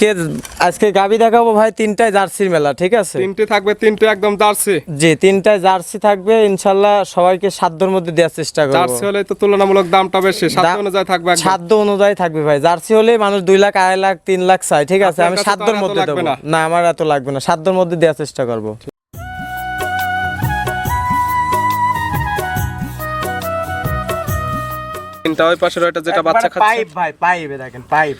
আজকে আজকে গাবি দেখাবো ভাই তিনটায় জার্সির মেলা ঠিক আছে? তিনটে থাকবে তিনটে একদম জার্সি। জি তিনটায় জার্সি থাকবে ইনশাল্লাহ সবাইকে সাধ্যর মধ্যে দেওয়ার চেষ্টা করব। জার্সি হলে তো তুলনামূলক দামটা বেশি দাম- অনুযায়ী থাকবে। সাধ্য অনুযায়ী থাকবে ভাই। জার্সি হলে মানুষ দুই লাখ আড়াই লাখ তিন লাখ চাই ঠিক আছে? আমি সাধ্যর মধ্যে দেবো। না। না আমার এত লাগবে না। সাধ্যর মধ্যে দেওয়ার চেষ্টা করব। তিনটা ওই পাশের ওইটা যেটা বাচ্চা খাচ্ছে। পাইপ ভাই পাইপে দেখেন পাইপ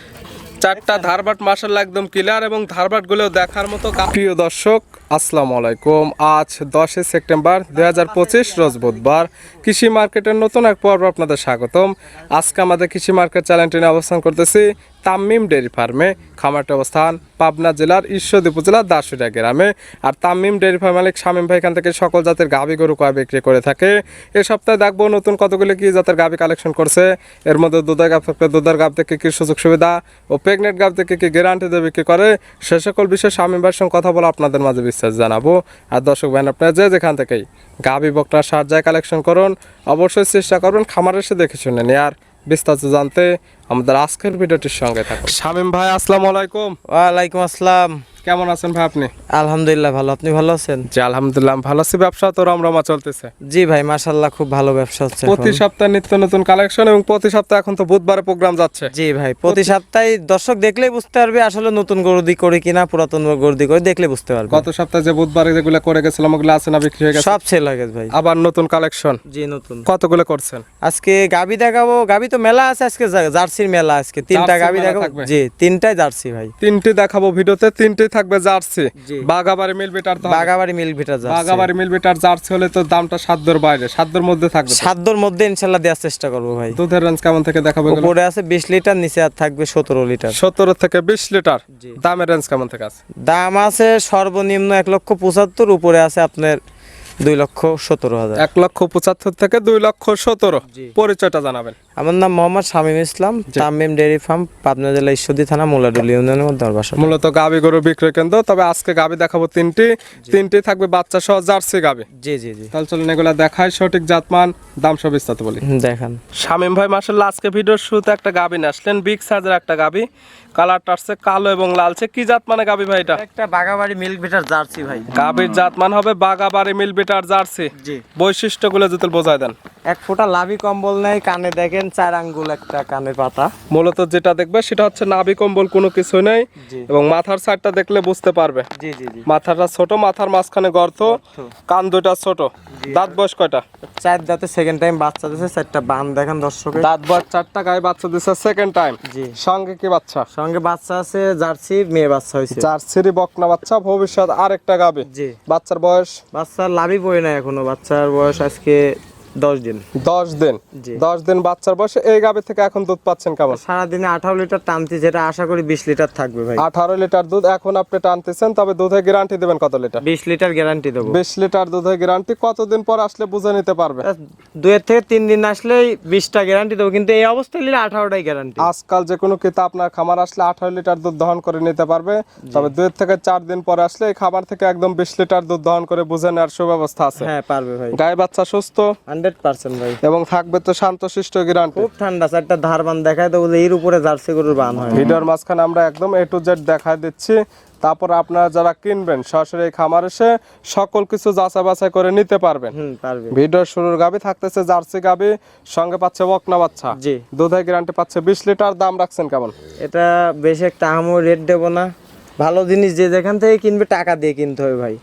চারটা ধারবাট মার্শাল একদম ক্লিয়ার এবং ধারবাটগুলো দেখার মতো প্রিয় দর্শক, আসসালামু আলাইকুম। আজ দশই সেপ্টেম্বর দুই হাজার পঁচিশ রোজ বুধবার। কৃষি মার্কেটের নতুন এক পর্ব আপনাদের স্বাগতম। আজকে আমাদের কৃষি মার্কেট চ্যানেলটি নিয়ে অবস্থান করতেছি তামিম ডেয়ারি ফার্মে খামারটি অবস্থান। পাবনা জেলার ঈশ্বরদী উপজেলার দাসুরিয়া গ্রামে। আর তামিম ডেয়ারি ফার্ম মালিক শামীম ভাই এখান থেকে সকল জাতের গাভী গরু কয় বিক্রি করে থাকে। এ সপ্তাহে দেখব নতুন কতগুলি কি জাতের গাভী কালেকশন করছে। এর মধ্যে দুধের গাভ থাকলে দুধের গাভ থেকে কী সুযোগ সুবিধা ও প্রেগনেন্ট গাভ থেকে কী গ্যারান্টি দিয়ে বিক্রি করে, সে সকল বিষয়ে শামীম ভাইয়ের সঙ্গে কথা বলে আপনাদের মাঝে বিশ্বাস জানাব। আর দর্শক ভাই আপনারা যে যেখান থেকেই গাভী বকটার সাহায্যে কালেকশন করুন, অবশ্যই চেষ্টা করবেন খামার এসে দেখে শুনে নিয়ে আর বিস্তারিত জানতে আমাদের আজকের ভিডিওটির সঙ্গে থাকুন। শামীম ভাই আসসালামু আলাইকুম। ওয়ালাইকুম আসসালাম। কেমন আছেন ভাই আপনি? আলহামদুলিল্লাহ ভালো। আপনি ভালো আছেন? জি আলহামদুলিল্লাহ ভালো আছি। ব্যবসা তো রমরমা চলতেছে। জি ভাই মাশাল্লাহ খুব ভালো ব্যবসা হচ্ছে প্রতি সপ্তাহে নিত্য নতুন কালেকশন এবং প্রতি সপ্তাহে এখন তো বুধবারে প্রোগ্রাম যাচ্ছে। জি ভাই প্রতি সপ্তাহে দর্শক দেখলেই বুঝতে পারবে আসলে নতুন গরুদি করে কিনা পুরাতন গরুদি করে দেখলে বুঝতে পারবে। গত সপ্তাহে যে বুধবারে যেগুলো করে গেছিলাম ওগুলো আছে না বিক্রি হয়ে গেছে? সব সেল হয়ে গেছে ভাই। আবার নতুন কালেকশন? জি নতুন। কতগুলো করছেন? আজকে গাবি দেখাবো। গাবি তো মেলা আছে আজকে জা- জার্সির মেলা আজকে। তিনটা গাবি থাকবে? জি তিনটাই জার্সি ভাই। তিনটি দেখাবো ভিডিওতে তিনটি থাকবে জার্সি। বাগাবাড়ি মিল বিটার বাগাবাড়ি মিল ভিটা জার্সি। বাগাবাড়ি মিল বিটার জার্সি হলে তো দামটা সাধ্যর বাইরে। সাধ্যর মধ্যে থাকবে। সাধ্যর মধ্যে ইনশাল্লাহ দেওয়ার চেষ্টা করব ভাই। দুধের রেঞ্জ কেমন থেকে দেখাবো উপরে আছে বিশ লিটার নিচে আর থাকবে সতেরো লিটার। সতেরো থেকে বিশ লিটার? দামের রেঞ্জ কেমন থেকে আছে? দাম আছে সর্বনিম্ন এক লক্ষ পঁচাত্তর উপরে আছে আপনার দুই লক্ষ সতেরো হাজার। এক লক্ষ পঁচাত্তর থেকে দুই লক্ষ সতেরো। পরিচয়টা জানাবেন। আমার নাম মোহাম্মদ শামীম ইসলাম তামিম ডেয়ারি ফার্ম পাবনা জেলা ঈশ্বরদী থানা মোলাডুল ইউনিয়নের মধ্যে আমার বাসা। মূলত গাবি গরু বিক্রয় কেন্দ্র তবে আজকে গাবি দেখাবো তিনটি। তিনটি থাকবে বাচ্চা সহ জার্সি গাবি। জি জি জি। তাহলে চলুন এগুলা দেখায় সঠিক জাতমান দাম সব বিস্তারিত বলি। দেখান। শামিম ভাই মাসাল্লাহ আজকে ভিডিওর শুরুতে একটা গাবি নিয়ে আসলেন বিগ সাইজের একটা গাবি। কালারটা আসছে কালো এবং লালচে কি জাত মানে গাবি ভাই এটা? একটা বাগাবাড়ি মিল্ক ভিটার জার্সি ভাই। গাবির জাত মান হবে বাগাবাড়ি মিল বিটার জার্সি। জি। বৈশিষ্ট্যগুলো যদি বোঝায় দেন। এক ফোঁটা লাভি কম্বল নেই কানে দেখেন চার আঙ্গুল একটা কানে পাতা। মূলত যেটা দেখবে সেটা হচ্ছে নাভি কম্বল কোনো কিছু নেই এবং মাথার সাইডটা দেখলে বুঝতে পারবে। জি জি জি। মাথাটা ছোট মাথার মাঝখানে গর্ত কান দুটা ছোট। দাঁত বয়স কয়টা? চার দাঁতে সেকেন্ড টাইম বাচ্চা দিয়েছে চারটা বান দেখেন দর্শকের দাঁত বয়স চারটা গায়ে বাচ্চা দিচ্ছে সেকেন্ড টাইম জি। সঙ্গে কি বাচ্চা? সঙ্গে বাচ্চা আছে জার্সি মেয়ে বাচ্চা হয়েছে। জার্সিরি বকনা বাচ্চা ভবিষ্যৎ আরেকটা গাবে। জি। বাচ্চার বয়স? বাচ্চার লাভই পড়ে না এখনও বাচ্চার বয়স আজকে দশ দিন। দশ দিন। দশ দিন বাচ্চার বয়সে এই গাবে থেকে এখন দুধ পাচ্ছেন কেমন? সারাদিনে আঠারো লিটার টানতি যেটা আশা করি বিশ লিটার থাকবে ভাই। আঠারো লিটার দুধ এখন আপনি টানতেছেন তবে দুধে গ্যারান্টি দেবেন কত লিটার? বিশ লিটার গ্যারান্টি দেবো। বিশ লিটার দুধে গ্যারান্টি কতদিন পর আসলে বুঝে নিতে পারবে? দুয়ের থেকে তিন দিন আসলেই বিশটা গ্যারান্টি দেবো কিন্তু এই অবস্থায় নিলে আঠারোটাই গ্যারান্টি আজকাল যে কোনো কিতা আপনার খামার আসলে আঠারো লিটার দুধ দহন করে নিতে পারবে তবে দুই থেকে চার দিন পরে আসলে এই খামার থেকে একদম বিশ লিটার দুধ দহন করে বুঝে নেওয়ার সুব্যবস্থা আছে। হ্যাঁ পারবে ভাই। গায়ে বাচ্চা সুস্থ। হান্ড্রেড পার্সেন্ট ভাই। এবং থাকবে তো শান্তশিষ্ট গ্যারান্টি খুব ঠান্ডা চারটা ধার বান দেখায় তো বলে এর উপরে জার্সি গরুর বান হয়। ভিডিওর মাঝখানে আমরা একদম এ টু জেড দেখায় দিচ্ছি। তারপর আপনারা যারা কিনবেন সরাসরি খামার এসে সকল কিছু যাচাই বাছাই করে নিতে পারবেন। ভিডিওর শুরুর গাবি থাকতেছে জার্সি গাবি সঙ্গে পাচ্ছে বকনা বাচ্চা। জি। দুধের গ্যারান্টি পাচ্ছে বিশ লিটার দাম রাখছেন কেমন? এটা বেশি একটা আহামো রেট দেবো না। ভালো জিনিস যে যেখান থেকে কিনবে টাকা দিয়ে কিনতে হবে ভাই।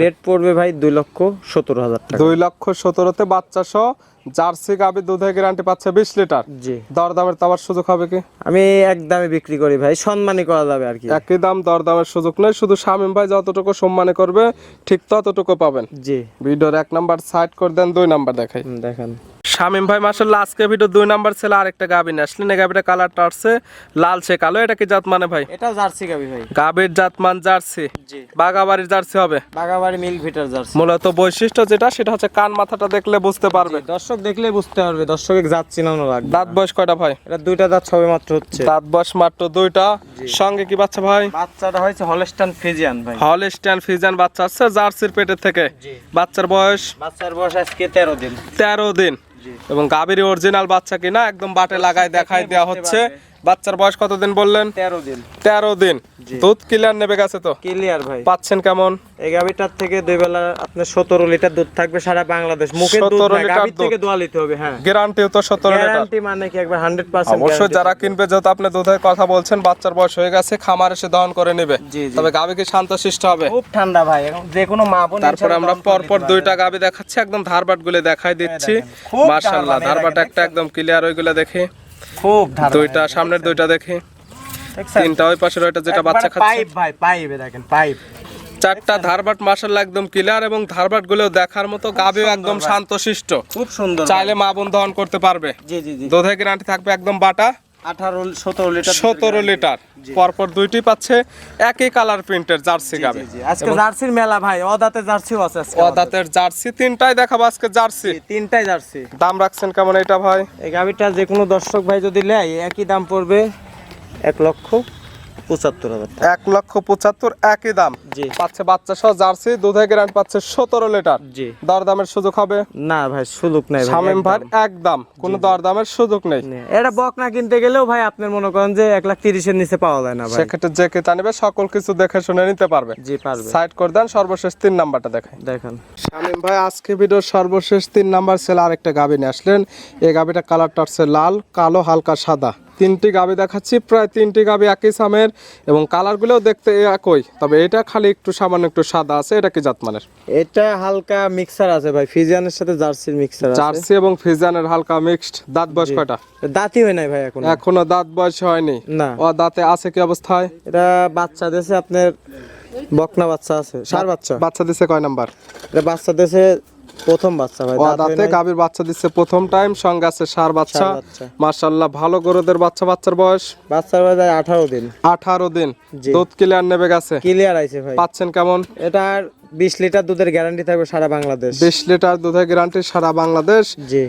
রেট পড়বে ভাই দুই লক্ষ সত্তর হাজার টাকা। দুই লক্ষ সতেরোতে বাচ্চা সহ জার্সি গাবি দুধের গ্যারান্টি পাচ্ছে বিশ লিটার। জি। দরদামের তাবার সুযোগ হবে কি? আমি এক দামে বিক্রি করি ভাই সম্মানই করা যাবে আর কি। একই দাম দরদামের সুযোগ নেই শুধু শামীম ভাই যতটুকু সম্মানে করবে ঠিক ততটুকু পাবেন। জি। ভিডিওর এক নাম্বার সাইড করে দেন দুই নাম্বার দেখাই। দেখেন। শামীম ভাই মাসাল্লাহ আজকে ভিডিও দুই নাম্বার ছেলে আরেকটা গাবি নিয়ে আসলেন। এই গাবিটা কালারটা আসছে লালচে কালো। এটা কি জাত মানে ভাই? এটাও জার্সি গাবি ভাই। গাবির জাতমান জার্সি। জি। বাগাবাড়ির জার্সি হবে? বাগাবাড়ি মিল্ক ভিটার জার্সি। মূলত বৈশিষ্ট্য যেটা সেটা হচ্ছে কান মাথাটা দেখলে বুঝতে পারবে। দর্শক দেখলে বুঝতে পারবে দর্শকে জাত চিনানো লাগবে। দাঁত বয়স কয়টা ভাই? এটা দুইটা দাঁত সবে মাত্র হচ্ছে। দাঁত বয়স মাত্র দুইটা। সঙ্গে কি বাচ্চা ভাই? বাচ্চাটা হয়েছে হলস্টান ফিজিয়ান ভাই। হল স্ট্যান্ড ফিজান বাচ্চা আছে জার্সির পেটের থেকে। জি। বাচ্চার বয়স? বাচ্চার বয়স আজকে তেরো দিন। তেরো দিন। এবং গাভীর অরিজিনাল বাচ্চা কিনা একদম বাটে লাগায় দেখায় দেওয়া হচ্ছে। বাচ্চার বয়স কতদিন বললেন? তেরো দিন। তেরো দিন। দুধ ক্লিয়ার নেবে গেছে তো? ক্লিয়ার ভাই। পাচ্ছেন কেমন? এই গাভিটার থেকে দুই বেলা আপনার সতেরো লিটার দুধ থাকবে সারা বাংলাদেশ। মুখে দুধ 17 না, লিটার থেকে দোয়া নিতে হবে হ্যাঁ। গ্যারান্টিও তো সতেরো লিটার। গ্যারান্টি মানে কি একবার হান্ড্রেড পার্সেন্ট অবশ্যই যারা কিনবে যেহেতু আপনি দুধের কথা বলছেন বাচ্চার বয়স হয়ে গেছে খামার এসে দহন করে নেবে। তবে গাভী কি শান্ত শান্তশিষ্ট হবে? খুব ঠান্ডা ভাই এখন যে কোনো মা বোন তারপরে আমরা পরপর দুইটা। গাভী দেখাচ্ছি একদম ধারবাটগুলো দেখাই দিচ্ছি। দেখেন, মাশাআল্লাহ ধারবাট, একটা একদম ক্লিয়ার ওইগুলো দেখি। খুব দুইটা সামনের দুইটা দেখে। তিনটা ওই পাশের ওইটা যেটা বাচ্চা খাচ্ছে। পাইপ ভাই পাইপ দেখেন পাইপ চারটা ধারবাট মার্শাল একদম ক্লিয়ার এবং ধারবাটগুলো দেখার মতো গাবেও একদম শান্ত শান্তশিষ্ট। খুব সুন্দর চাইলে মা বোন দহন করতে পারবে। জি জি জি। গ্যারান্টি থাকবে একদম বাটা। আঠারো সতেরো লিটার সতেরো লিটার পরপর দুইটি পাচ্ছে একই কালার প্রিন্টের জার্সি গাবে। আজকে জার্সির মেলা ভাই অদাতে জার্সিও আছে। জার্সি তিনটাই দেখাবো আজকে জার্সি। তিনটাই জার্সি। দাম রাখছেন কেমন এটা ভাই? এই যে কোনো দর্শক ভাই যদি নেয় একই দাম পড়বে এক লক্ষ। পঁচাত্তর হাজার এক লক্ষ পঁচাত্তর একই দাম। জি। পাচ্ছে বাচ্চা সহ জার্সি দুধের গ্যারান্টি পাচ্ছে সতেরো লিটার। জি। দরদামের সুযোগ হবে? না ভাই সুযোগ নাই শামিম ভাই একদম। কোনো দরদামের সুযোগ নেই। এটা বক না কিনতে গেলেও ভাই আপনার মনে করেন যে এক লাখ তিরিশের নিচে পাওয়া যায় না ভাই। সেক্ষেত্রে যে কেতা নেবে সকল কিছু দেখে শুনে নিতে পারবে। জি পারবে। সাইড করে দেন সর্বশেষ তিন নাম্বারটা দেখাই দেখেন। শামিম ভাই আজকে ভিডিওর সর্বশেষ তিন নাম্বার সেল আরেকটা গাবি নিয়ে আসলেন। এই গাবিটা কালারটা হচ্ছে লাল কালো হালকা সাদা। তিনটি গাবি দেখাচ্ছি প্রায় তিনটি গাবি একই সামের এবং কালারগুলোও দেখতে একই। তবে এটা খালি একটু সামান্য একটু সাদা আছে এটা কি জাতমানের? এটা হালকা মিক্সার আছে ভাই ফিজিয়ানের সাথে জার্সির মিক্সার আছে। জার্সি এবং ফিজানের হালকা মিক্সড দাঁত বয়স কয়টা? দাঁতই হয় নাই ভাই এখন। এখনও দাঁত বয়স হয়নি। না। ও দাঁতে আছে কি অবস্থায়? এটা বাচ্চা দেশে আপনার বকনা বাচ্চা আছে সার বাচ্চা। বাচ্চা দেশে কয় নাম্বার? এটা বাচ্চা দেশে প্রথম বাচ্চা ভাই দাঁত গাভীর বাচ্চা দিচ্ছে প্রথম টাইম সঙ্গে আছে সার বাচ্চা। ষাঁড় মার্শাল্লাহ ভালো গরুদের বাচ্চা বাচ্চার বয়স? বাচ্চার বয়স যায় আঠারো দিন। আঠারো দিন। দুধ ক্লিয়ার নেবে গেছে? ক্লিয়ার আইছে ভাই। পাচ্ছেন কেমন? এটার বিশ লিটার দুধের গ্যারান্টি থাকবে সারা বাংলাদেশ। বিশ লিটার দুধের গ্যারান্টি সারা বাংলাদেশ।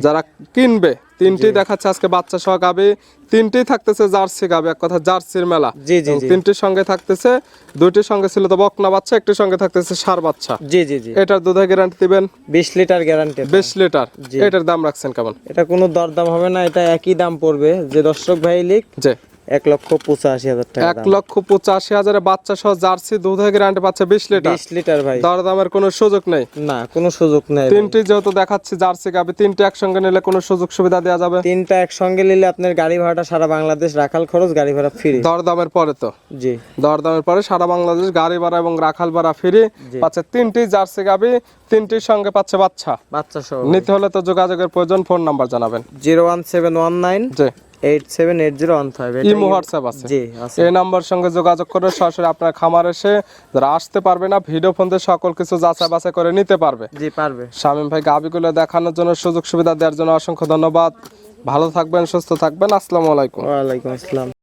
যারা কিনবে তিনটি দেখাচ্ছে আজকে বাচ্চা সহ গাবে। তিনটি থাকতেছে জার্সি গাবে এক কথা জার্সির মেলা। জি, জি, তিনটির সঙ্গে থাকতেছে দুইটির সঙ্গে ছিল তো বকনা বাচ্চা একটির সঙ্গে থাকতেছে সার বাচ্চা। জি জি জি। এটার দুধের গ্যারান্টি দিবেন? বিশ লিটার গ্যারান্টি বিশ লিটার। এটার দাম রাখছেন কেমন? এটা কোনো দরদাম হবে না এটা একই দাম পড়বে। যে দর্শক ভাই লিখ যে এক লক্ষ পঁচাশি হাজার টাকা এক লক্ষ পঁচাশি হাজারে বাচ্চা সহ জার্সি দুধের গ্যারান্টি পাচ্ছে বিশ লিটার। বিশ লিটার ভাই। দরদামের কোনো সুযোগ নেই? না কোনো সুযোগ নেই তিনটি যেহেতু দেখাচ্ছি জার্সি গাবি তিনটি একসঙ্গে নিলে কোনো সুযোগ সুবিধা দেওয়া যাবে? তিনটা একসঙ্গে নিলে আপনার গাড়ি ভাড়াটা সারা বাংলাদেশ রাখাল খরচ গাড়ি ভাড়া ফ্রি দরদামের পরে তো? জি। দরদামের পরে সারা বাংলাদেশ গাড়ি ভাড়া এবং রাখাল ভাড়া ফ্রি পাচ্ছে তিনটি জার্সি গাবি তিনটির সঙ্গে পাচ্ছে বাচ্চা। বাচ্চা সহ। নিতে হলে তো যোগাযোগের প্রয়োজন ফোন নাম্বার জানাবেন। Zero one seven one nine যে ইমো হোয়াটসঅ্যাপ আছে। এই নাম্বার সঙ্গে যোগাযোগ করে সরাসরি আপনার খামার এসে যারা আসতে পারবে না ভিডিও ফোন দিয়ে সকল কিছু যাচাই বাছাই করে নিতে পারবে। জি পারবে। শামীম ভাই গাবিগুলো দেখানোর জন্য সুযোগ সুবিধা দেওয়ার জন্য অসংখ্য ধন্যবাদ। ভালো থাকবেন সুস্থ থাকবেন। আসসালামু আলাইকুম। ওয়ালাইকুম আসসালাম।